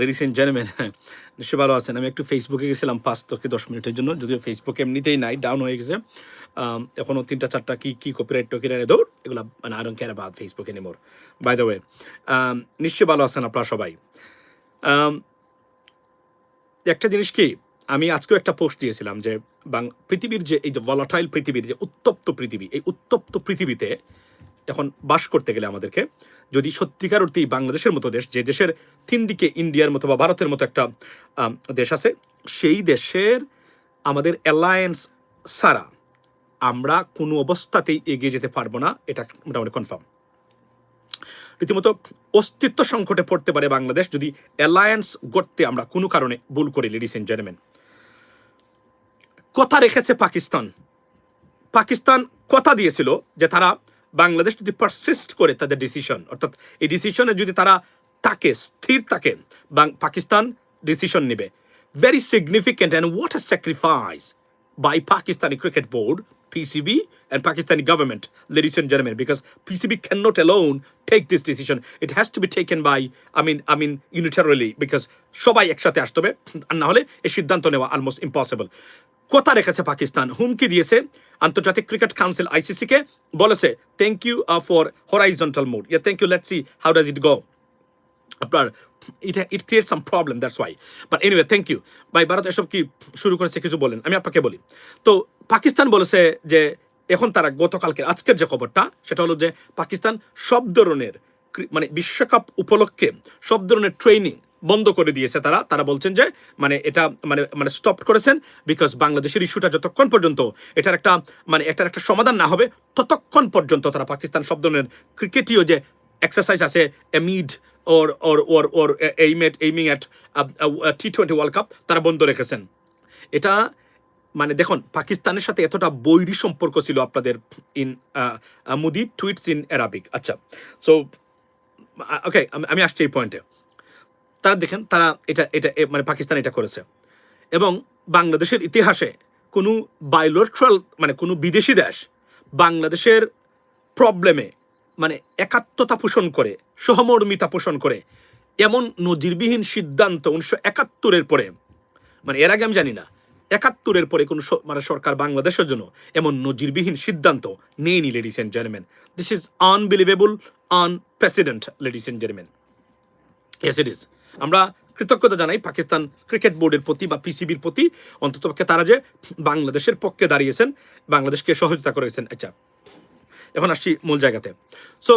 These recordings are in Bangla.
লেডিস এন্ড জেন্টলম্যান নিশ্চয়ই ভালো আছেন। আমি একটু ফেসবুকে গেছিলাম পাঁচ থেকে দশ মিনিটের জন্য, যদিও ফেসবুক এমনিতেই নাই ডাউন হয়ে গেছে। এখনও তিনটা, চারটা কি কি কপিরাইট টকিরাইট দৌড় এগুলো মানে don't care about Facebook anymore by the way নিশ্চয়ই ভালো আছেন আপনারা সবাই। একটা জিনিস কি, আমি আজকেও একটা পোস্ট দিয়েছিলাম যে বাং, পৃথিবীর যে এই যে ভলাটাইল পৃথিবীর যে উত্তপ্ত পৃথিবী, এই উত্তপ্ত পৃথিবীতে এখন বাস করতে গেলে আমাদেরকে যদি সত্যিকার অর্থেই বাংলাদেশের মতো দেশ, যে দেশের তিন দিকে ইন্ডিয়ার মতো বা ভারতের মতো একটা দেশ আছে, সেই দেশের আমাদের অ্যালায়েন্স ছাড়া আমরা কোনো অবস্থাতেই এগিয়ে যেতে পারব না, এটা মোটামুটি কনফার্ম রীতিমতো অস্তিত্ব সংকটে পড়তে পারে বাংলাদেশ যদি অ্যালায়েন্স গড়তে আমরা কোনো কারণে ভুল করি লেডিস এন্ড জেন্টলম্যান কথা রেখেছে পাকিস্তান। পাকিস্তান কথা দিয়েছিল যে তারা বাংলাদেশ যদি পারসিস্ট করে তাদের ডিসিশন অর্থাৎ এই ডিসিশনে যদি তারা থাকে স্থির থাকে পাকিস্তান ডিসিশন নেবে। Very significant and what are sacrifice by Pakistani cricket board PCB and Pakistani government ladies and জেনমেন because PCB can not alone take this decision it has to be taken by I mean unitarily because সবাই একসাথে আসতে হবে। আর না হলে এই সিদ্ধান্ত নেওয়া অলমোস্ট ইম্পসিবল কথা রেখেছে পাকিস্তান। হুমকি দিয়েছে আন্তর্জাতিক ক্রিকেট কাউন্সিল আইসিসিকে। বলেছে thank you for horizontal mood yeah thank you let see how does it go আপনার এটা it create some problem that's why but anyway thank you ভাই, ভারত এসব কি শুরু করেছে কিছু বলেন, আমি আপনাকে বলি। তো, পাকিস্তান বলেছে যে, এখন তারা গতকালকে, আজকের যে খবরটা, সেটা হলো যে, পাকিস্তান সব ধরনের মানে বিশ্বকাপ উপলক্ষে সব ধরনের ট্রেনিং বন্ধ করে দিয়েছে তারা। তারা বলছেন যে মানে এটা মানে মানে স্টপ করেছেন বিকজ বাংলাদেশের ইস্যুটা যতক্ষণ পর্যন্ত এটার একটা মানে এটার একটা সমাধান না হবে, ততক্ষণ পর্যন্ত তারা পাকিস্তান সব ধরনের ক্রিকেটীয় যে এক্সারসাইজ আছে amid or or or or aim at aiming at T twenty world cup তারা বন্ধ রেখেছেন। এটা মানে দেখুন, পাকিস্তানের সাথে এতটা বৈরী সম্পর্ক ছিল আপনাদের in Modi tweets in Arabic আচ্ছা সো ওকে আমি আসছি এই পয়েন্টে তারা দেখেন তারা এটা এটা মানে পাকিস্তান এটা করেছে। এবং বাংলাদেশের ইতিহাসে কোনো বায়োলেট্রাল মানে কোনো বিদেশি দেশ বাংলাদেশের প্রবলেমে মানে একাত্মতা পোষণ করে, সহমর্মিতা পোষণ করে, এমন নজিরবিহীন সিদ্ধান্ত উনিশশো একাত্তরের পরে মানে এর আগে আমি জানি না, একাত্তরের পরে কোনো মানে সরকার বাংলাদেশের জন্য এমন নজিরবিহীন সিদ্ধান্ত নেয়নি ladies and gentleman this is unbelievable unprecedented ladies and gentleman yes it is আমরা কৃতজ্ঞতা জানাই পাকিস্তান ক্রিকেট বোর্ডের প্রতি বা পিসিবির প্রতি। অন্ততপক্ষে তারা যে বাংলাদেশের পক্ষে দাঁড়িয়েছেন, বাংলাদেশকে সহযোগিতা করেছেন আচ্ছা এখন আসছি মূল জায়গাতে। সো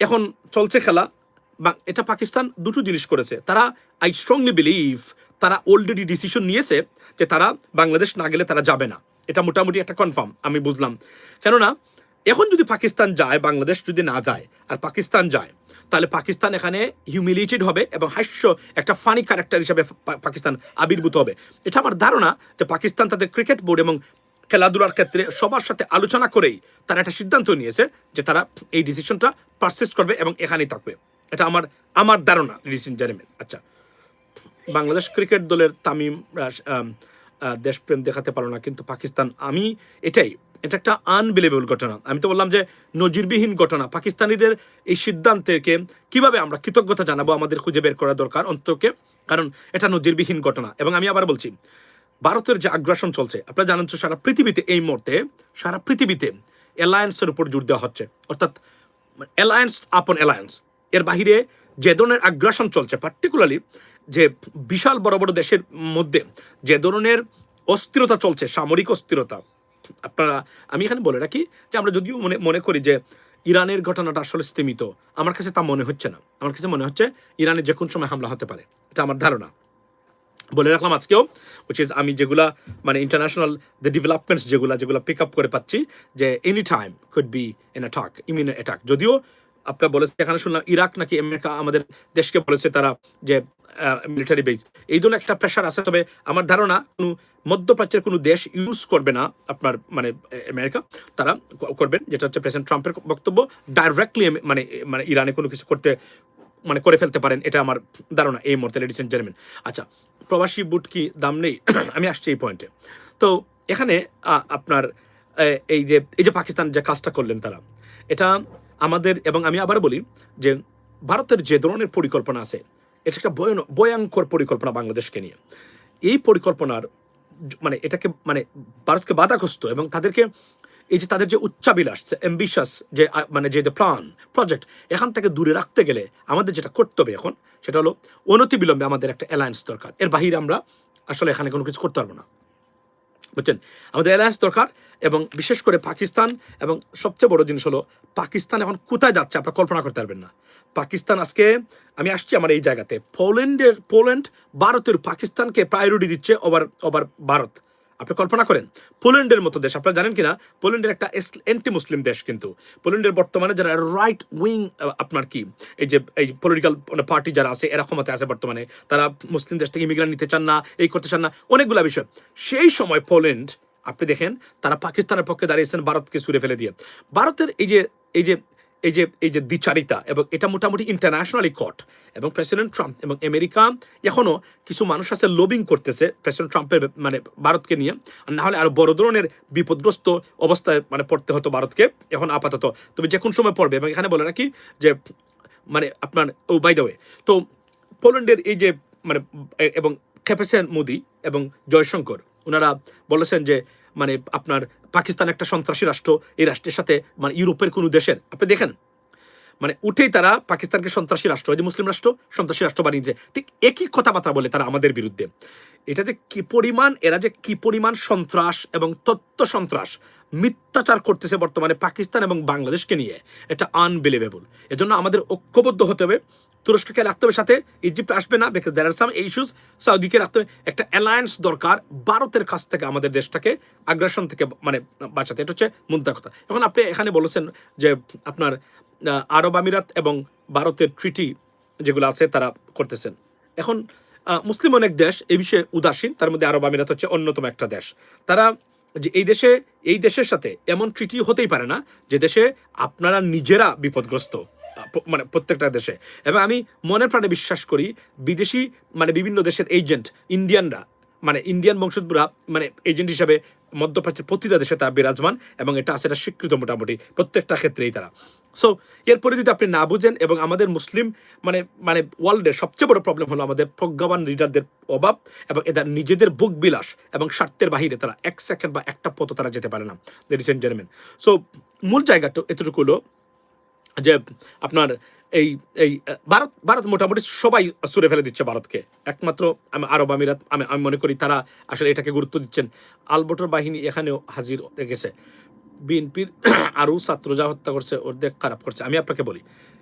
এখন চলছে খেলা। বা এটা পাকিস্তান দুটো জিনিস করেছে। তারা আই স্ট্রংলি বিলিভ তারা অলরেডি ডিসিশন নিয়েছে যে তারা বাংলাদেশ না গেলে তারা যাবে না। এটা মোটামুটি একটা কনফার্ম আমি বুঝলাম। কেননা, এখন যদি পাকিস্তান যায়, বাংলাদেশ যদি না যায়, আর পাকিস্তান যায় তাহলে পাকিস্তান এখানে হিউমিলিটেড হবে এবং হাস্য একটা ফানি ক্যারেক্টার হিসাবে পাকিস্তান আবির্ভূত হবে। এটা আমার ধারণা যে পাকিস্তান তাদের ক্রিকেট বোর্ড এবং খেলাধুলার ক্ষেত্রে সবার সাথে আলোচনা করেই তারা একটা সিদ্ধান্ত নিয়েছে যে তারা এই ডিসিশনটা পারসেস করবে এবং এখানেই থাকবে। এটা আমার আমার ধারণা লিডিস জেনেমেন আচ্ছা বাংলাদেশ ক্রিকেট দলের তামিম দেশপ্রেম দেখাতে পারো না, কিন্তু পাকিস্তান, আমি এটাই এটা একটা আনবিলিভেবল ঘটনা। আমি তো বললাম যে নজিরবিহীন ঘটনা। পাকিস্তানিদের এই সিদ্ধান্তকে কীভাবে আমরা কৃতজ্ঞতা জানাব আমাদের খুঁজে বের করা দরকার অন্তকে কারণ এটা নজিরবিহীন ঘটনা। এবং আমি আবার বলছি, ভারতের যে আগ্রাসন চলছে, আপনারা জানেন তো সারা পৃথিবীতে এই মুহূর্তে, সারা পৃথিবীতে অ্যালায়েন্সের উপর জোর দেওয়া হচ্ছে। অর্থাৎ অ্যালায়েন্স আপন অ্যালায়েন্স এর বাহিরে যে ধরনের আগ্রাসন চলছে পার্টিকুলারলি যে বিশাল বড় বড় দেশের মধ্যে যে ধরনের অস্থিরতা চলছে, সামরিক অস্থিরতা আপনারা, আমি এখানে বলে রাখি যে আমরা যদিও মনে মনে করি যে ইরানের ঘটনাটা আসলে স্তীমিত আমার কাছে তা মনে হচ্ছে না। আমার কাছে মনে হচ্ছে ইরানে যে কোন সময় হামলা হতে পারে, এটা আমার ধারণা। বলে রাখলাম আজকেও উইচ ইজ আমি যেগুলা মানে ইন্টারন্যাশনাল দ্য ডেভেলপমেন্টস যেগুলো যেগুলো পিক আপ করে পাচ্ছি, যে any time could be an attack imminent attack যদিও আপনার বলেছে এখানে শুনলাম ইরাক নাকি আমেরিকা আমাদের দেশকে বলেছে তারা যে মিলিটারি বেস এই ধরনের একটা প্রেশার আছে, তবে আমার ধারণা কোনো মধ্যপ্রাচ্যের কোনো দেশ ইউজ করবে না আপনার মানে আমেরিকা। তারা করবেন, যেটা হচ্ছে প্রেসিডেন্ট ট্রাম্পের বক্তব্য ডাইরেক্টলি মানে মানে ইরানে কোনো কিছু করতে মানে করে ফেলতে পারেন, এটা আমার ধারণা এই মুহূর্তে লেডিস এন্ড জেন্টলম্যান আচ্ছা প্রবাসী বুট কি দাম নেই? আমি আসছি এই পয়েন্টে তো এখানে আপনার এই যে এই যে পাকিস্তান যে কাজটা করলেন তারা, এটা আমাদের এবং আমি আবার বলি যে ভারতের যে ধরনের পরিকল্পনা আছে, এটা একটা ভয়ঙ্কর পরিকল্পনা বাংলাদেশকে নিয়ে। এই পরিকল্পনার মানে এটাকে মানে ভারতকে বাধাগ্রস্ত এবং তাদেরকে এই যে তাদের যে উচ্চাবিলাস অ্যাম্বিশাস যে মানে যে প্রাণ প্রজেক্ট এখান থেকে দূরে রাখতে গেলে আমাদের যেটা করতে হবে এখন, সেটা হলো অনতি অনতিবিলম্বে আমাদের একটা অ্যালায়েন্স দরকার। এর বাহিরে আমরা আসলে এখানে কোনো কিছু করতে পারব না। বুঝছেন? আমাদের অ্যালায়েন্স দরকার এবং বিশেষ করে পাকিস্তান এবং সবচেয়ে বড় জিনিস হলো পাকিস্তান এখন কোথায় যাচ্ছে আপনারা কল্পনা করতে পারবেন না। পাকিস্তান আজকে, আমি আসছি আমার এই জায়গাতে। পোল্যান্ডের, পোল্যান্ড ভারতের পাকিস্তানকে প্রায়োরিটি দিচ্ছে ওভার ওভার ভারত। আপনি কল্পনা করেন, পোল্যান্ডের মতো দেশ, আপনারা জানেন কিনা, পোল্যান্ডের একটা অ্যান্টি মুসলিম দেশ কিন্তু। পোল্যান্ডের বর্তমানে যারা রাইট উইং আপনার কি, এই যে, এই পলিটিক্যাল পার্টি যারা আছে, এরা ক্ষমতা আছে বর্তমানে। তারা মুসলিম দেশ থেকে ইমিগ্রেন্ট নিতে চান না, এই করতে চান না, অনেকগুলো বিষয়। সেই সময় পোল্যান্ড, আপনি দেখেন, তারা পাকিস্তানের পক্ষে দাঁড়িয়েছেন ভারতকে সুরে ফেলে দিয়ে। ভারতের এই যে এই যে এই যে এই যে দ্বিচারিতা এবং এটা মোটামুটি ইন্টারন্যাশনালি কট এবং প্রেসিডেন্ট ট্রাম্প এবং আমেরিকা এখনও কিছু মানুষ আছে লবিং করতেছে প্রেসিডেন্ট ট্রাম্পের মানে ভারতকে নিয়ে। আর না হলে আরও বড় ধরনের বিপদগ্রস্ত অবস্থায় মানে পড়তে হতো ভারতকে, এখন আপাতত। তবে যে কোন সময় পড়বে, এবং এখানে বলে রাখি যে মানে আপনার, ও বাই দ্য তো পোল্যান্ডের এই যে মানে এবং খেপেছেন মোদি এবং জয়শঙ্কর, ওনারা বলেছেন যে মানে আপনার পাকিস্তান একটা সন্ত্রাসী রাষ্ট্র, এই রাষ্ট্রের সাথে মানে ইউরোপের কোনো দেশের। আপনি দেখেন মানে উঠেই তারা পাকিস্তানকে সন্ত্রাসী রাষ্ট্র যে মুসলিম রাষ্ট্র, সন্ত্রাসী রাষ্ট্র বানিয়েছে। ঠিক একই কথাবার্তা বলে তারা আমাদের বিরুদ্ধে। এটা যে কি পরিমাণ, এরা যে কি পরিমাণ সন্ত্রাস এবং তত্ত্ব সন্ত্রাস, মিথ্যাচার করতেছে বর্তমানে পাকিস্তান এবং বাংলাদেশকে নিয়ে, এটা আনবিলিভেবল এজন্য আমাদের ঐক্যবদ্ধ হতে হবে। তুরস্ককে রাখতে হবে সাথে ইজিপ্ট আসবে না because there are some issues সৌদিকে রাখতে হবে। একটা অ্যালায়েন্স দরকার ভারতের কাছ থেকে আমাদের দেশটাকে আগ্রাসন থেকে মানে বাঁচাতে। এটা হচ্ছে মুদ্রা কথা। এখন আপনি এখানে বলেছেন যে আপনার আরব আমিরাত এবং ভারতের ট্রিটি যেগুলো আছে তারা করতেছেন। এখন মুসলিম অনেক দেশ এই বিষয়ে উদাসীন। তার মধ্যে আরব আমিরাত হচ্ছে অন্যতম একটা দেশ। তারা যে এই দেশে, এই দেশের সাথে এমন ট্রিটি হতেই পারে না যে দেশে আপনারা নিজেরা বিপদগ্রস্ত। মানে প্রত্যেকটা দেশে। এবং আমি মনের প্রাণে বিশ্বাস করি, বিদেশি মানে বিভিন্ন দেশের এজেন্ট, ইন্ডিয়ানরা মানে ইন্ডিয়ান বংশোদ্ভূরা মানে এজেন্ট হিসাবে মধ্যপ্রাচ্যের প্রতিটা দেশে তারা বিরাজমান এবং এটা আছে, এটা স্বীকৃত মোটামুটি প্রত্যেকটা ক্ষেত্রেই তারা। সো এরপরে যদি আপনি না বুঝেন এবং আমাদের মুসলিম মানে মানে ওয়ার্ল্ডের সবচেয়ে বড় প্রবলেম হলো আমাদের প্রজ্ঞাবান লিডারদের অভাব এবং এদের নিজেদের বুক বিলাস এবং স্বার্থের বাহিরে তারা এক সেকেন্ড বা একটা পথ তারা যেতে পারে না লেডিস এন্ড জেন্টলম্যান সো মূল জায়গাটা এতটুকু হলো যে আপনার এই এই ভারত ভারত মোটামুটি সবাই সুরে ফেলে দিচ্ছে ভারতকে। একমাত্র আমি আরব আমিরাত, আমি আমি মনে করি তারা আসলে এটাকে গুরুত্ব দিচ্ছেন। আলবটর বাহিনী এখানেও হাজির গেছে। বিএনপির আরও ছাত্র যা হত্যা করছে ওর দেখ খারাপ করছে। আমি আপনাকে বলি,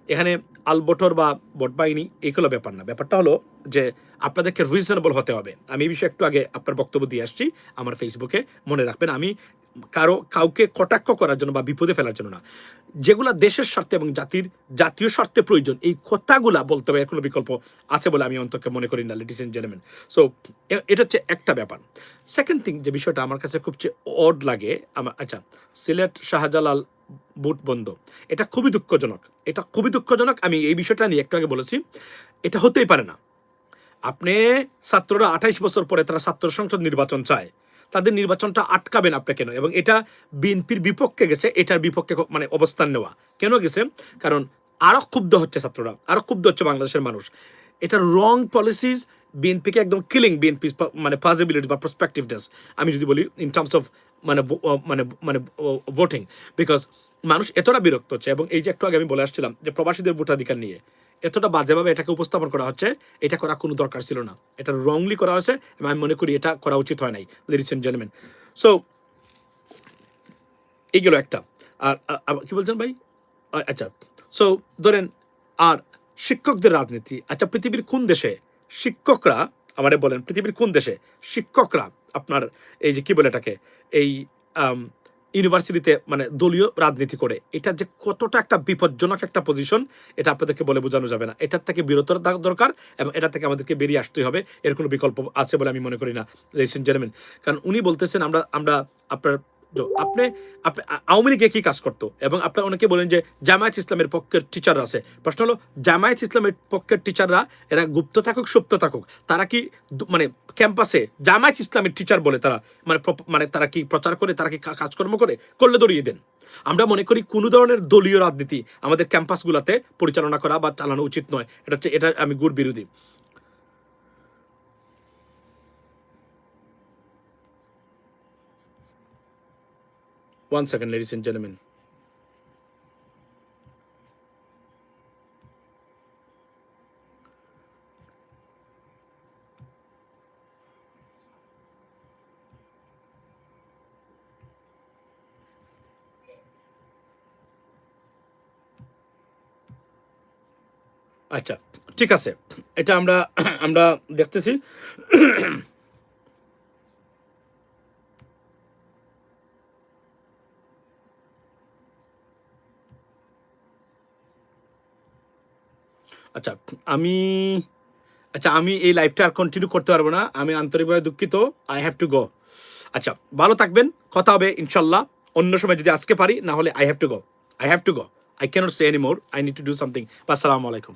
এখানে আলবটর বা ভোট বাহিনী এগুলো ব্যাপার না। ব্যাপারটা হলো যে আপনাদেরকে রিজনেবল হতে হবে। আমি এই বিষয়ে একটু আগে আপনার বক্তব্য দিয়ে আসছি। আমার ফেসবুকে মনে রাখবেন। আমি কারও, কাউকে কটাক্ষ করার জন্য বা বিপদে ফেলার জন্য না। যেগুলা দেশের স্বার্থে এবং জাতির, জাতীয় স্বার্থে প্রয়োজন, এই কথাগুলা বলতে হবে, এর কোনো বিকল্প আছে বলে আমি অন্তকে মনে করি না লেডিস এন্ড জেন্টলম্যান সো এটা হচ্ছে একটা ব্যাপার। সেকেন্ড থিং যে বিষয়টা আমার কাছে খুব অড লাগে আমার আচ্ছা সিলেট শাহজালাল বুট বন্ধ। এটা খুবই দুঃখজনক। এটা খুবই দুঃখজনক, আমি এই বিষয়টা নিয়ে একটু আগে বলেছি। এটা হতেই পারে না। আপনি ছাত্ররা আঠাইশ বছর পরে তারা ছাত্র সংসদ নির্বাচন চায়। তাদের নির্বাচনটা আটকাবেন আপনি কেন এবং এটা বিএনপির বিপক্ষে গেছে, এটার বিপক্ষে মানে অবস্থান নেওয়া। কেন গেছে? কারণ আরও ক্ষুব্ধ হচ্ছে ছাত্ররা, আরও ক্ষুব্ধ হচ্ছে বাংলাদেশের মানুষ। এটা রং পলিসিস বিএনপিকে একদম কিলিং বিএনপি মানে পজিবিলিটি বা প্রসপেক্টিভনেস আমি যদি বলি ইন টার্মস অফ মানে মানে মানে ভোটিং বিকজ মানুষ এতটা বিরক্ত হচ্ছে, এবং এই যে একটু আগে আমি বলে আসছিলাম যে প্রবাসীদের ভোটাধিকার নিয়ে। এতটা বাজেভাবে এটাকে উপস্থাপন করা হচ্ছে, এটা করা কোনো দরকার ছিল না। এটা রংলি করা হয়েছে এবং আমি মনে করি এটা করা উচিত হয় নাই লেডিস এন্ড সো এইগুলো একটা। আর কি বলছেন ভাই? আচ্ছা। সো ধরেন, আর শিক্ষকদের রাজনীতি আচ্ছা পৃথিবীর কোন দেশে শিক্ষকরা, আমারে বলেন, পৃথিবীর কোন দেশে শিক্ষকরা আপনার এই যে কি বলে এটাকে, এই ইউনিভার্সিটিতে মানে দলীয় রাজনীতি করে। এটা যে কতটা একটা বিপজ্জনক একটা পজিশন এটা আপনাদেরকে বলে বোঝানো যাবে না। এটার থেকে বিরত থাকা দরকার এবং এটা থেকে আমাদেরকে বেরিয়ে আসতেই হবে। এর কোনো বিকল্প আছে বলে আমি মনে করি না রেসেন্ট জেনমেন কারণ উনি বলতেছেন, আমরা আমরা আপনার আপনি আওয়ামী লীগে কি কাজ করতো? এবং আপনার অনেকে বলেন যে জামায়াত ইসলামের পক্ষের টিচার আছে। প্রশ্ন হলো, জামায়াত ইসলামের পক্ষের টিচাররা এরা গুপ্ত থাকুক, সুপ্ত থাকুক, তারা কি মানে ক্যাম্পাসে জামায়াত ইসলামের টিচার বলে তারা মানে মানে তারা কি প্রচার করে, তারা কি কাজকর্ম করে? করলে দড়িয়ে দেন। আমরা মনে করি কোনো ধরনের দলীয় রাজনীতি আমাদের ক্যাম্পাসগুলোতে পরিচালনা করা বা চালানো উচিত নয়। এটা হচ্ছে, এটা আমি গুড় বিরোধী। One second, ladies and gentlemen. আচ্ছা ঠিক আছে এটা আমরা আমরা দেখতেছি আচ্ছা আমি আচ্ছা আমি এই লাইভটা আর কন্টিনিউ করতে পারব না। আমি আন্তরিকভাবে দুঃখিত। আই হ্যাভ টু গো আচ্ছা ভালো থাকবেন। কথা হবে ইনশাল্লাহ অন্য সময় যদি আজকে পারি, না হলে I have to go I have to go I can't stay any more I need to do something আসসালামু আলাইকুম।